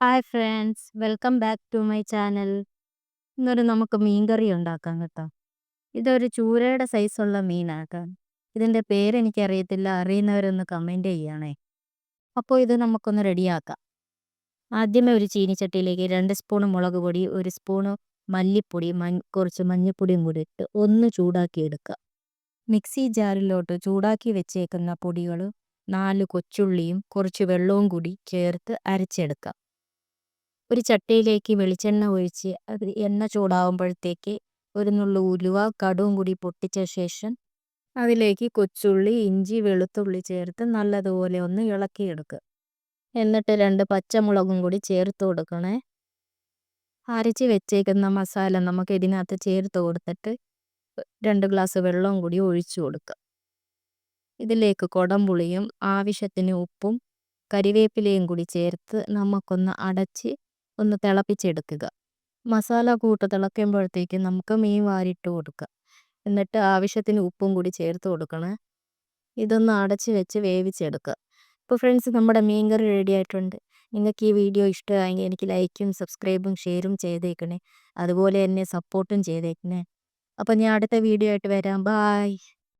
Hi friends welcome back to my channel ഇന്നൊരു നമുക്ക് മീൻകറി ഉണ്ടാക്കാം കേട്ടോ. ഇതൊരു ചൂരയുടെ സൈസുള്ള മീനാക്കാം ഇതിന്റെ പേരെനിക്കറിയത്തില്ല അറിയുന്നവരൊന്ന് കമന്റ് ചെയ്യണേ. അപ്പോൾ ഇത് നമുക്കൊന്ന് റെഡിയാക്കാം ആദ്യമേ ഒരു ചീനിച്ചട്ടിയിലേക്ക് രണ്ട് സ്പൂൺ മുളക് പൊടി ഒരു സ്പൂണ് മല്ലിപ്പൊടി മഞ്ഞ കുറച്ച് മഞ്ഞൾപ്പൊടിയും കൂടി ഇട്ട് ഒന്ന് ചൂടാക്കി എടുക്കുക. മിക്സി ജാറിലോട്ട് ചൂടാക്കി വെച്ചേക്കുന്ന പൊടികൾ നാല് കൊച്ചുള്ളിയും കുറച്ച് വെള്ളവും കൂടി ചേർത്ത് അരച്ചെടുക്കാം ഒരു ചട്ടിയിലേക്ക് വെളിച്ചെണ്ണ ഒഴിച്ച് അത് എണ്ണ ചൂടാവുമ്പോഴത്തേക്ക് ഒരു നുള്ളു ഉലുവ കടുവും കൂടി പൊട്ടിച്ച ശേഷം അതിലേക്ക് കൊച്ചുള്ളി ഇഞ്ചി വെളുത്തുള്ളി ചേർത്ത് നല്ലതുപോലെ ഒന്ന് ഇളക്കിയെടുക്കുക. എന്നിട്ട് രണ്ട് പച്ചമുളകും കൂടി ചേർത്ത് കൊടുക്കണേ. അരച്ച് വെച്ചേക്കുന്ന മസാല നമുക്ക് ഇതിനകത്ത് ചേർത്ത് കൊടുത്തിട്ട് രണ്ട് ഗ്ലാസ് വെള്ളവും കൂടി ഒഴിച്ചു കൊടുക്കുക. ഇതിലേക്ക് കുടംപുളിയും ആവശ്യത്തിന് ഉപ്പും കരിവേപ്പിലയും കൂടി ചേർത്ത് നമുക്കൊന്ന് അടച്ച് ഒന്ന് തിളപ്പിച്ചെടുക്കുക. മസാല കൂട്ട് തിളക്കുമ്പോഴത്തേക്ക് നമുക്ക് മീൻ വാരിട്ട് കൊടുക്കുക. എന്നിട്ട് ആവശ്യത്തിന് ഉപ്പും കൂടി ചേർത്ത് കൊടുക്കണം. ഇതൊന്ന് അടച്ച് വെച്ച് വേവിച്ചെടുക്കുക. ഇപ്പോൾ ഫ്രണ്ട്സ് നമ്മുടെ മീൻ കറി റെഡി ആയിട്ടുണ്ട്. നിങ്ങൾക്ക് ഈ വീഡിയോ ഇഷ്ടമായെങ്കിൽ എനിക്ക് ലൈക്കും സബ്സ്ക്രൈബും ഷെയറും ചെയ്തേക്കണേ. അതുപോലെ എന്നെ സപ്പോർട്ടും ചെയ്തേക്കണേ. അപ്പോൾ ഞാൻ അടുത്ത വീഡിയോ ആയിട്ട് വരാം. ബായ്